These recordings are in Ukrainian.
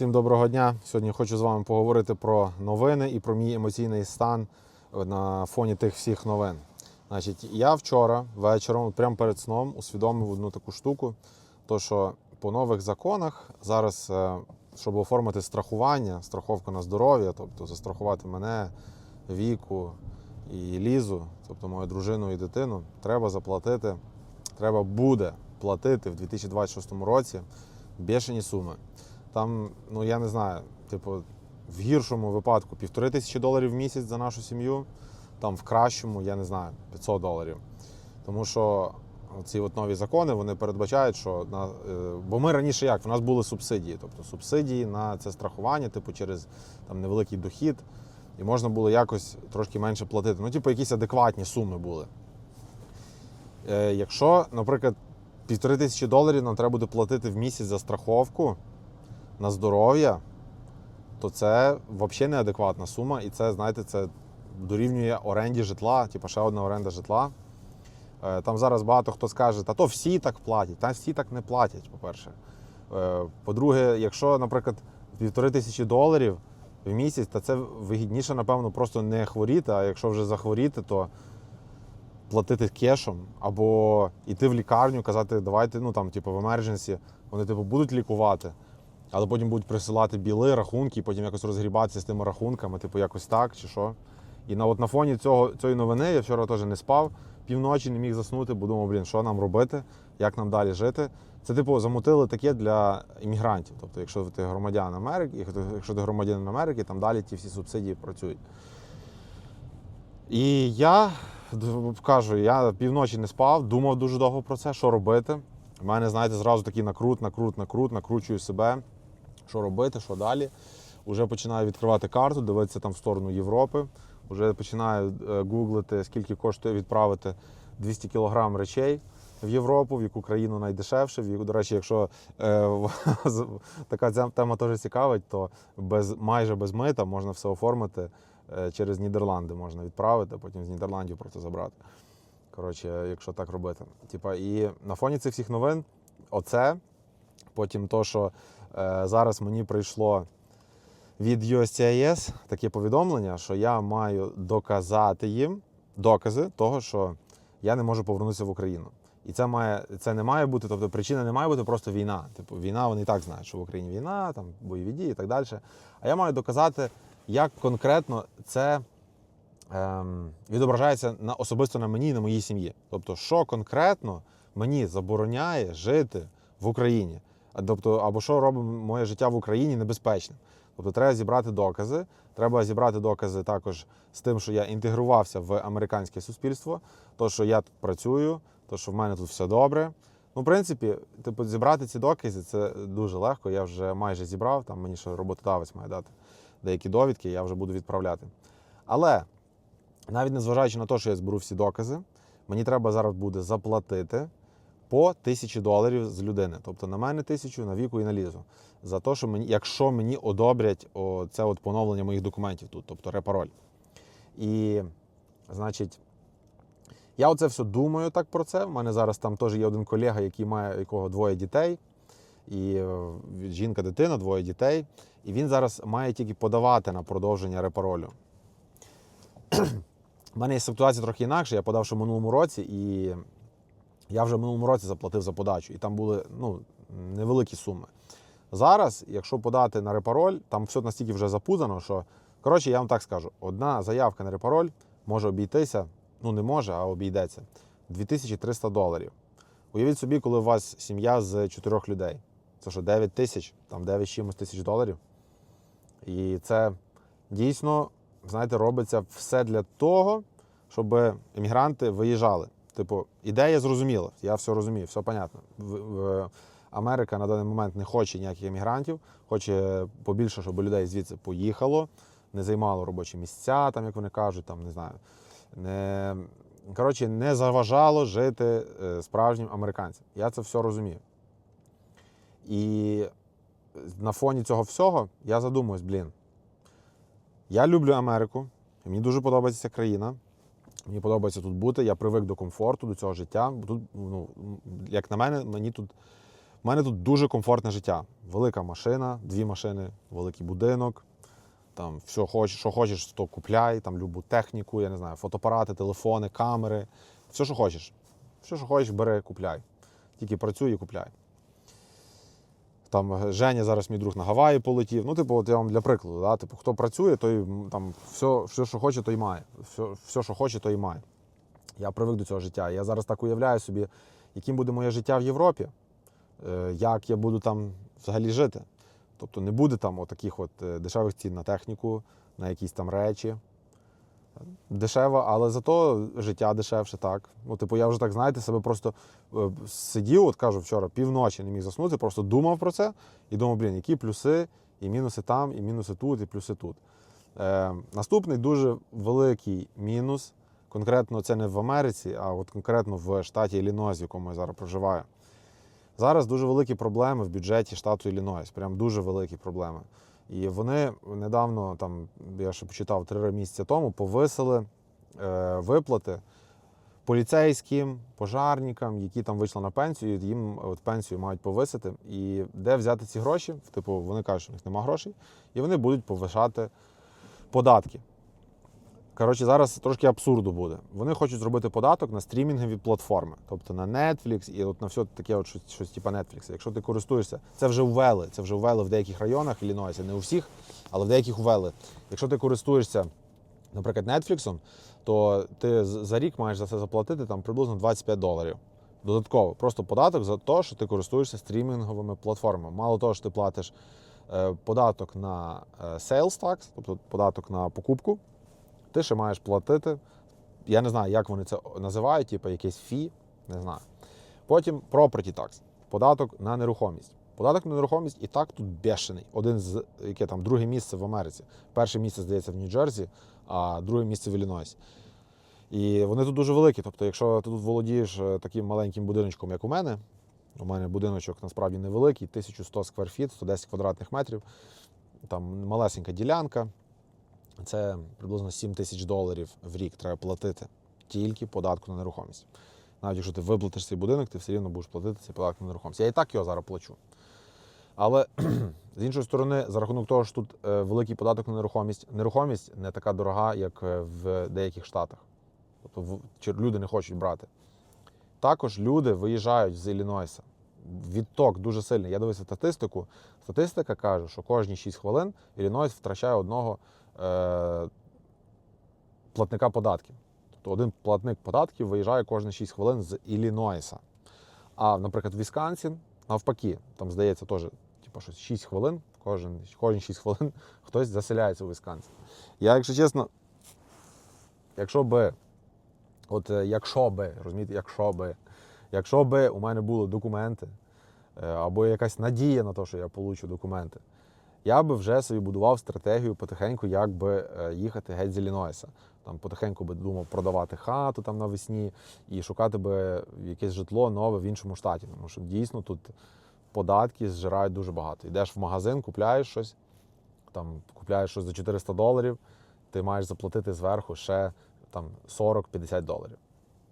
Всім доброго дня. Сьогодні хочу з вами поговорити про новини і про мій емоційний стан на фоні тих всіх новин. Значить, я вчора вечором, прямо перед сном, усвідомив одну таку штуку: то що по нових законах зараз, е, щоб оформити страхування, страховку на здоров'я, тобто застрахувати мене, віку і лізу, тобто мою дружину і дитину, треба заплатити, треба буде платити в 2026 році бешені суми. Там, ну я не знаю, типу, в гіршому випадку півтори тисячі доларів в місяць за нашу сім'ю, там в кращому, я не знаю, 500 доларів. Тому що ці от нові закони вони передбачають, що на е, бо ми раніше як в нас були субсидії, тобто субсидії на це страхування, типу через там невеликий дохід, і можна було якось трошки менше платити. Ну, типу, якісь адекватні суми були. Е, якщо, наприклад, півтори тисячі доларів нам треба буде платити в місяць за страховку на здоров'я, то це взагалі неадекватна сума. І це, знаєте, це дорівнює оренді житла, типу ще одна оренда житла. Е, Там зараз багато хто скаже, та то всі так платять, та всі так не платять, по-перше. Е, По-друге, якщо, наприклад, півтори тисячі доларів в місяць, то це вигідніше, напевно, просто не хворіти, а якщо вже захворіти, то платити кешом або йти в лікарню, казати, давайте, ну там, типу, в емердженсі, вони типу будуть лікувати, але потім будуть присилати біли, рахунки, і потім якось розгрібатися з тими рахунками, типу, якось так чи що. І на, от на фоні цього, цієї новини я вчора теж не спав, півночі не міг заснути, бо думав, блін, що нам робити, як нам далі жити. Це, типу, замутили таке для іммігрантів. Тобто, якщо ти громадян Америки, якщо ти- громадянин Америки, там далі ті всі субсидії працюють. І я кажу, я півночі не спав, думав дуже довго про це, що робити. У мене, знаєте, зразу такий накрут, накрут, накрут, накручую себе, що робити, що далі. Уже починаю відкривати карту, дивитися там в сторону Європи. Уже починаю е, гуглити, скільки коштує відправити 200 кілограм речей в Європу, в яку країну найдешевше. До речі, якщо е, така тема теж цікавить, то без майже без мита можна все оформити е, через Нідерланди. Можна відправити, а потім з Нідерландів просто забрати. Коротше, якщо так робити. Типа, і на фоні цих всіх новин, оце, потім то, що зараз мені прийшло від USCIS таке повідомлення, що я маю доказати їм докази того, що я не можу повернутися в Україну. І це має це не має бути, тобто причина не має бути просто війна. Типу, війна, вони і так знають, що в Україні війна, там бойові дії і так далі. А я маю доказати, як конкретно це ем, відображається на особисто на мені і на моїй сім'ї. Тобто, що конкретно мені забороняє жити в Україні, тобто, або що робить моє життя в Україні небезпечним. Тобто, треба зібрати докази. Треба зібрати докази також з тим, що я інтегрувався в американське суспільство, то що я тут працюю, то що в мене тут все добре. Ну, в принципі, типу, зібрати ці докази це дуже легко. Я вже майже зібрав. Там мені ще роботодавець має дати деякі довідки, я вже буду відправляти. Але навіть незважаючи на те, що я зберу всі докази, мені треба зараз буде заплатити по тисячі доларів з людини. Тобто на мене тисячу, на віку і на лізу. За те, що мені, якщо мені одобрять це от поновлення моїх документів тут, тобто репароль. І, значить, я оце все думаю так про це. У мене зараз там теж є один колега, який має якого двоє дітей. І е, жінка, дитина, двоє дітей. І він зараз має тільки подавати на продовження репаролю. У мене є ситуація трохи інакша. Я подав ще в минулому році, і я вже в минулому році заплатив за подачу, і там були ну, невеликі суми. Зараз, якщо подати на репароль, там все настільки вже запутано, що коротше, я вам так скажу: одна заявка на репароль може обійтися, ну не може, а обійдеться 2300 доларів. Уявіть собі, коли у вас сім'я з чотирьох людей. Це що, 9 тисяч, там 9 чимось тисяч доларів. І це дійсно, знаєте, робиться все для того, щоб емігранти виїжджали. Типу, ідея зрозуміла, я все розумію, все понятно. В, в, Америка на даний момент не хоче ніяких емігрантів, хоче побільше, щоб людей звідси поїхало, не займало робочі місця, там, як вони кажуть, там, не знаю. Не, коротше, не заважало жити е, справжнім американцям. Я це все розумію. І на фоні цього всього я задумуюсь, блін. Я люблю Америку, мені дуже подобається ця країна. Мені подобається тут бути. Я привик до комфорту, до цього життя. Тут, ну, як на мене, мені тут У мене тут дуже комфортне життя. Велика машина, дві машини, великий будинок. Там все хочеш, що хочеш, то купляй, там любу техніку, я не знаю, фотоапарати, телефони, камери. Все, що хочеш. Все, що хочеш, бери, купляй. Тільки працюй і купляй. Там Женя зараз мій друг на Гаваї полетів. Ну, типу, от я вам для прикладу, да? типу, хто працює, той там все, все, що хоче, той має. Все, все, що хоче, той має. Я привик до цього життя. Я зараз так уявляю собі, яким буде моє життя в Європі, е, як я буду там взагалі жити. Тобто не буде там отаких от е, дешевих цін на техніку, на якісь там речі. Дешево, але зато життя дешевше, так. Ну, типу, я вже так, знаєте, себе просто е, сидів, от кажу вчора, півночі не міг заснути, просто думав про це і думав, блін, які плюси, і мінуси там, і мінуси тут, і плюси тут. Е, наступний дуже великий мінус. Конкретно це не в Америці, а от конкретно в штаті Іллінойс, в якому я зараз проживаю. Зараз дуже великі проблеми в бюджеті штату Іллінойс. Прям дуже великі проблеми. І вони недавно, там, я ще почитав три місяці тому, повисили е, виплати поліцейським, пожарникам, які там вийшли на пенсію, їм от пенсію мають повисити. І де взяти ці гроші? Типу, вони кажуть, що в них немає грошей, і вони будуть повишати податки. Коротше, зараз трошки абсурду буде. Вони хочуть зробити податок на стрімінгові платформи, тобто на Netflix і от на все таке, от щось, щось типу Netflix. Якщо ти користуєшся, це вже ввели. Це вже ввели в деяких районах Іллінойса, не у всіх, але в деяких ввели. Якщо ти користуєшся, наприклад, Netflix, то ти за рік маєш за це заплатити там приблизно 25 доларів. Додатково, просто податок за те, що ти користуєшся стрімінговими платформами. Мало того, що ти платиш е, податок на е, sales tax, тобто податок на покупку, ти ще маєш платити. Я не знаю, як вони це називають, типу якийсь фі, не знаю. Потім property tax, податок на нерухомість. Податок на нерухомість і так тут бешений. Один з яке там друге місце в Америці. Перше місце, здається, в Нью-Джерсі, а друге місце в Іллінойсі. І вони тут дуже великі. Тобто, якщо ти тут володієш е, таким маленьким будиночком, як у мене, у мене будиночок насправді невеликий, 1100 скварфіт, 110 квадратних метрів, там малесенька ділянка. Це приблизно 7 тисяч доларів в рік треба платити тільки податку на нерухомість. Навіть якщо ти виплатиш цей будинок, ти все рівно будеш платити цей податок на нерухомість. Я і так його зараз плачу. Але з іншої сторони, за рахунок того, що тут е, великий податок на нерухомість, нерухомість не така дорога, як е, в деяких штатах. Тобто люди не хочуть брати. Також люди виїжджають з Іллінойса. Відток дуже сильний. Я дивився статистику. Статистика каже, що кожні 6 хвилин Іллінойс втрачає одного е, платника податків. Тобто один платник податків виїжджає кожні 6 хвилин з Іллінойса. А, наприклад, Вісконсін, навпаки, там здається теж типу, щось 6 хвилин, кожен, кожні 6 хвилин хтось заселяється у Вісконсін. Я, якщо чесно, якщо би, от е, якщо би, розумієте, якщо би, якщо би у мене були документи, е, або якась надія на те, що я получу документи, я би вже собі будував стратегію потихеньку, як би е, їхати геть з Іллінойса. Там потихеньку би думав продавати хату там навесні і шукати би якесь житло нове в іншому штаті. Тому що дійсно тут податки зжирають дуже багато. Йдеш в магазин, купляєш щось, там купляєш щось за 400 доларів, ти маєш заплатити зверху ще там 40-50 доларів.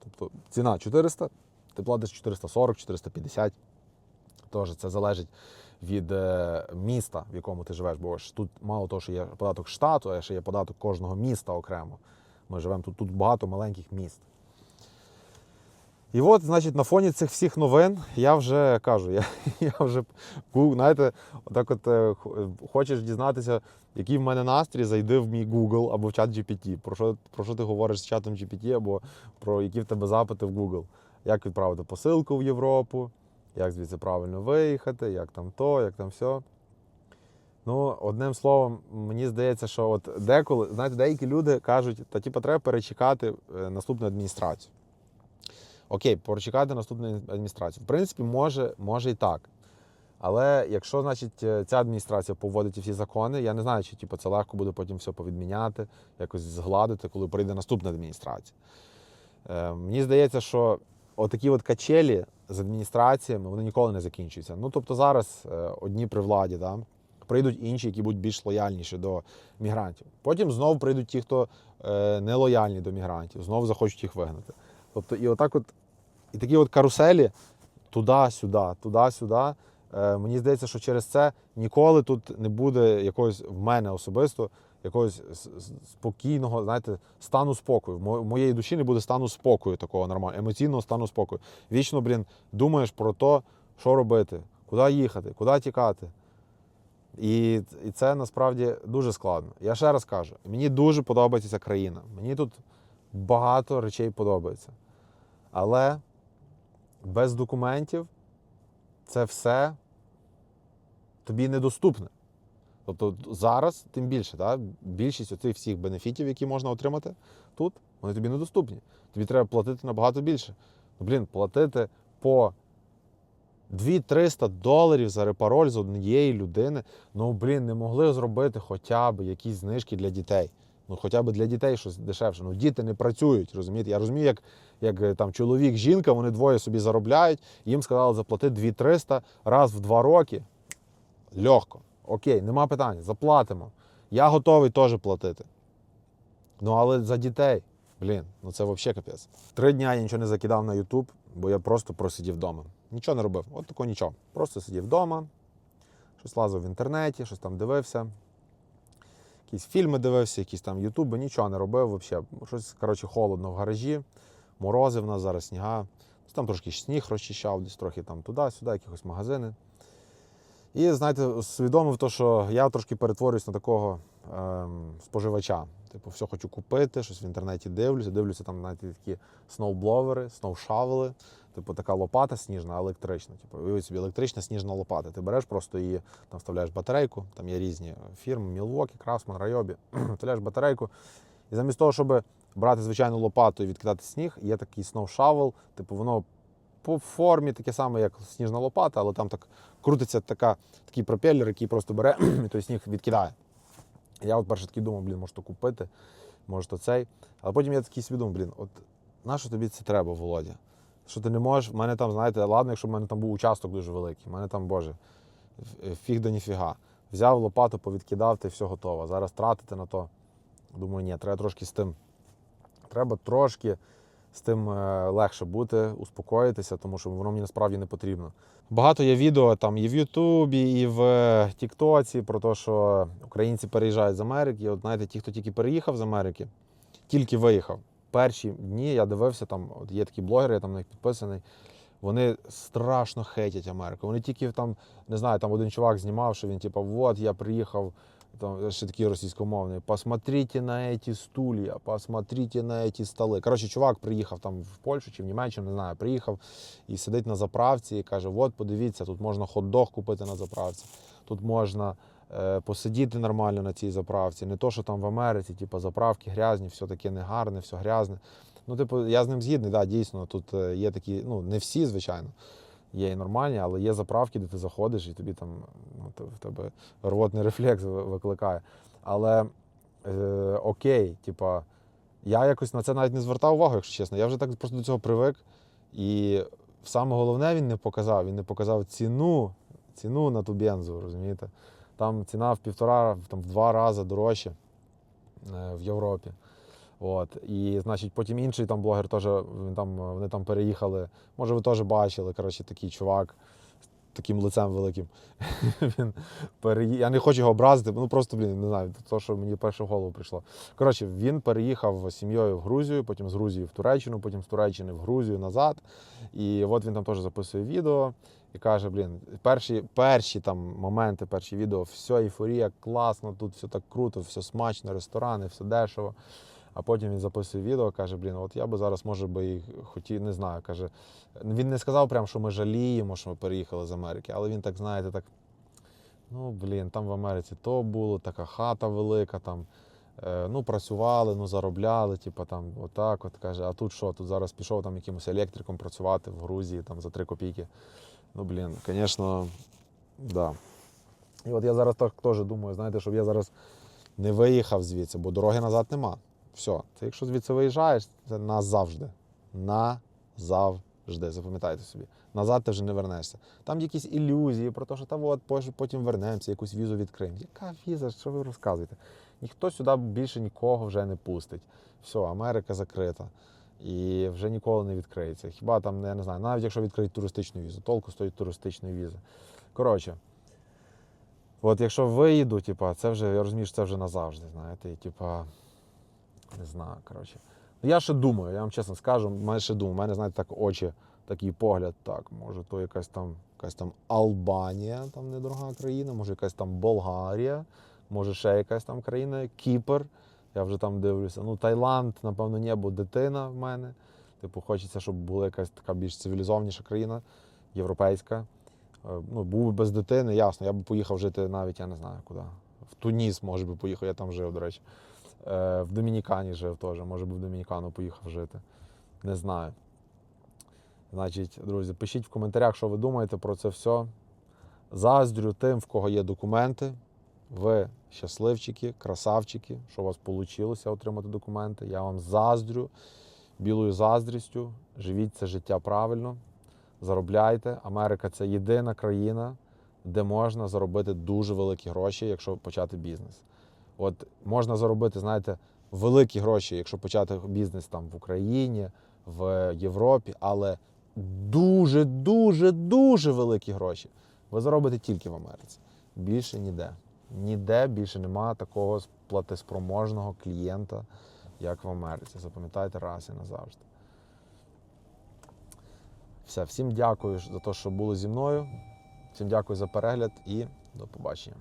Тобто ціна 400, ти платиш 440, 450. Тож це залежить від е, міста, в якому ти живеш. Бо ж тут мало того, що є податок штату, а ще є податок кожного міста окремо. Ми живемо тут, тут багато маленьких міст. І от, значить, на фоні цих всіх новин я вже кажу, я, я вже знаєте, отак от е, е, хочеш дізнатися, який в мене настрій, зайди в мій Google або в чат GPT. Про що, про що ти говориш з чатом GPT, або про які в тебе запити в Google. Як відправити посилку в Європу, як звідси правильно виїхати, як там то, як там все. Ну, одним словом, мені здається, що от деколи, знаєте, деякі люди кажуть, та типу, треба перечекати е, наступну адміністрацію. Окей, перечекати наступну адміністрацію. В принципі, може, може і так. Але якщо, значить, е, ця адміністрація поводить всі закони, я не знаю, чи типу, це легко буде потім все повідміняти, якось згладити, коли прийде наступна адміністрація. Е, мені здається, що отакі от качелі з адміністраціями вони ніколи не закінчуються. Ну тобто зараз е, одні при владі, да, прийдуть інші, які будуть більш лояльніші до мігрантів. Потім знову прийдуть ті, хто е, не лояльні до мігрантів, знову захочуть їх вигнати. Тобто, і отак, от, і такі от каруселі туди-сюди, туди-сюди. Е, мені здається, що через це ніколи тут не буде якогось в мене особисто якогось спокійного, знаєте, стану спокою. В моєї душі не буде стану спокою такого нормального, емоційного стану спокою. Вічно, блін, думаєш про те, що робити, куди їхати, куди тікати. І, і це насправді дуже складно. Я ще раз кажу: мені дуже подобається ця країна. Мені тут багато речей подобається. Але без документів це все тобі недоступне. Тобто зараз, тим більше, так, більшість оцих всіх бенефітів, які можна отримати тут, вони тобі недоступні. Тобі треба платити набагато більше. Ну, блін, платити по 2-300 доларів за репароль з однієї людини. Ну, блін, не могли зробити хоча б якісь знижки для дітей. Ну, хоча б для дітей щось дешевше. Ну, діти не працюють, розумієте? Я розумію, як, як е, там чоловік, жінка, вони двоє собі заробляють, їм сказали заплати 2-300 раз в два роки. Легко. Окей, нема питань, заплатимо. Я готовий теж платити. Ну, але за дітей, блін, ну це взагалі капець. Три дня я нічого не закидав на YouTube, бо я просто просидів вдома. Нічого не робив. От такого нічого. Просто сидів вдома, щось лазив в інтернеті, щось там дивився. Якісь фільми дивився, якісь там ютуби, нічого не робив взагалі. Щось, коротше, холодно в гаражі, морози в нас зараз сніга. Там трошки сніг розчищав, десь трохи там туди-сюди, якихось магазини. І знаєте, усвідомив то, що я трошки перетворююсь на такого ем, споживача. Типу, все хочу купити, щось в інтернеті дивлюся. Дивлюся там знаєте, такі сноубловери, сноушавели, типу така лопата сніжна, електрична. Типу, уявіть собі, електрична сніжна лопата. Ти береш просто її, там вставляєш батарейку, там є різні фірми, Мілвокі, Красман, Райобі. вставляєш батарейку. І замість того, щоб брати звичайну лопату і відкидати сніг, є такий сноушавел, типу воно по формі таке саме, як сніжна лопата, але там так крутиться така, такий пропелер, який просто бере і той сніг відкидає. Я от перше такий думав, блін, може то купити, може то цей. Але потім я такий свідомий, блін, от на що тобі це треба, Володя? Що ти не можеш, в мене там, знаєте, ладно, якщо в мене там був участок дуже великий, в мене там, Боже, фіг до ніфіга. Взяв лопату, повідкидав, ти все готово. Зараз тратити на то. Думаю, ні, треба трошки з тим. Треба трошки з тим е, легше бути, успокоїтися, тому що воно мені насправді не потрібно. Багато є відео там і в Ютубі, і в е, Тіктоці про те, що українці переїжджають з Америки. От знаєте, ті, хто тільки переїхав з Америки, тільки виїхав. Перші дні я дивився, там от є такі блогери, я там на них підписаний. Вони страшно хейтять Америку. Вони тільки там, не знаю, там один чувак знімав, що він, типу, от я приїхав, там ще такий російськомовний. Посмотрите на эти стулья, посмотрите на эти столи. Коротше, чувак приїхав там в Польщу чи в Німеччину, не знаю, приїхав і сидить на заправці і каже: от, подивіться, тут можна хот-дог купити на заправці, тут можна е, посидіти нормально на цій заправці. Не то, що там в Америці, типу, заправки грязні, все таке негарне, все грязне. Ну, типу, я з ним згідний, да, дійсно, тут е, є такі, ну, не всі, звичайно. Є і нормальні, але є заправки, де ти заходиш і тобі там ну, в тебе рвотний рефлекс викликає. Але е, окей, типа, я якось на це навіть не звертав увагу, якщо чесно. Я вже так просто до цього привик. І саме головне він не показав. Він не показав ціну, ціну на ту бензу, розумієте? Там ціна в півтора, там, в два рази дорожче е, в Європі. От. І, значить, потім інший там блогер теж він там, вони там переїхали. Може, ви теж бачили, коротше, такий чувак з таким лицем великим. він переї... Я не хочу його образити, ну просто, блін, не знаю, то, що мені перше в голову прийшло. Коротше, він переїхав з сім'єю в Грузію, потім з Грузії в Туреччину, потім з Туреччини в Грузію назад. І от він там теж записує відео і каже: блін, перші, перші там моменти, перші відео, все, ейфорія, класно, тут все так круто, все смачно, ресторани, все дешево. А потім він записує відео, каже: Блін, от я би зараз, може би, і хотів, не знаю. Каже, він не сказав прям, що ми жаліємо, що ми переїхали з Америки, але він так, знаєте, так. Ну, блін, там в Америці то було, така хата велика, там, е, ну, працювали, ну, заробляли, типу, там, отак, от каже, а тут що? Тут зараз пішов там якимось електриком працювати в Грузії там, за 3 копійки. Ну, блін, звісно, да. І от я зараз так теж думаю, знаєте, щоб я зараз не виїхав звідси, бо дороги назад нема. Все, ти якщо звідси виїжджаєш, це назавжди. Назавжди. Запам'ятайте собі. Назад ти вже не вернешся. Там якісь ілюзії про те, що там от потім вернемося, якусь візу відкриємо. Яка віза? Що ви розказуєте? Ніхто сюди більше нікого вже не пустить. Все, Америка закрита. і вже ніколи не відкриється. Хіба там, я не знаю, навіть якщо відкриють туристичну візу, толку стоїть туристичної візи. Коротше, от якщо виїду, типа, це вже, я розумію, що це вже назавжди, знаєте, і типа, не знаю, коротше. Ну, Я ще думаю, я вам чесно скажу, мене ще думаю, у мене, знаєте, так очі, такий погляд, так, може, то якась там, якась там Албанія, там недорога країна, може якась там Болгарія, може ще якась там країна, Кіпр. Я вже там дивлюся. Ну, Таїланд, напевно, ні, бо дитина в мене. Типу, хочеться, щоб була якась така більш цивілізованіша країна, європейська. Е, Ну, був би без дитини, ясно, я б поїхав жити навіть, я не знаю куди. В Туніс, може би, поїхав, я там жив, до речі. Е, В Домінікані жив теж, може би в Домінікану поїхав жити. Не знаю. Значить, друзі, пишіть в коментарях, що ви думаєте про це все. Заздрю тим, в кого є документи. Ви щасливчики, красавчики, що у вас вийшло отримати документи. Я вам заздрю, білою заздрістю. Живіть це життя правильно, заробляйте. Америка це єдина країна, де можна заробити дуже великі гроші, якщо почати бізнес. От можна заробити, знаєте, великі гроші, якщо почати бізнес там в Україні, в Європі, але дуже, дуже, дуже великі гроші ви заробите тільки в Америці. Більше ніде. Ніде більше немає такого платеспроможного клієнта, як в Америці. Запам'ятайте раз і назавжди. Все, всім дякую за те, що були зі мною. Всім дякую за перегляд і до побачення.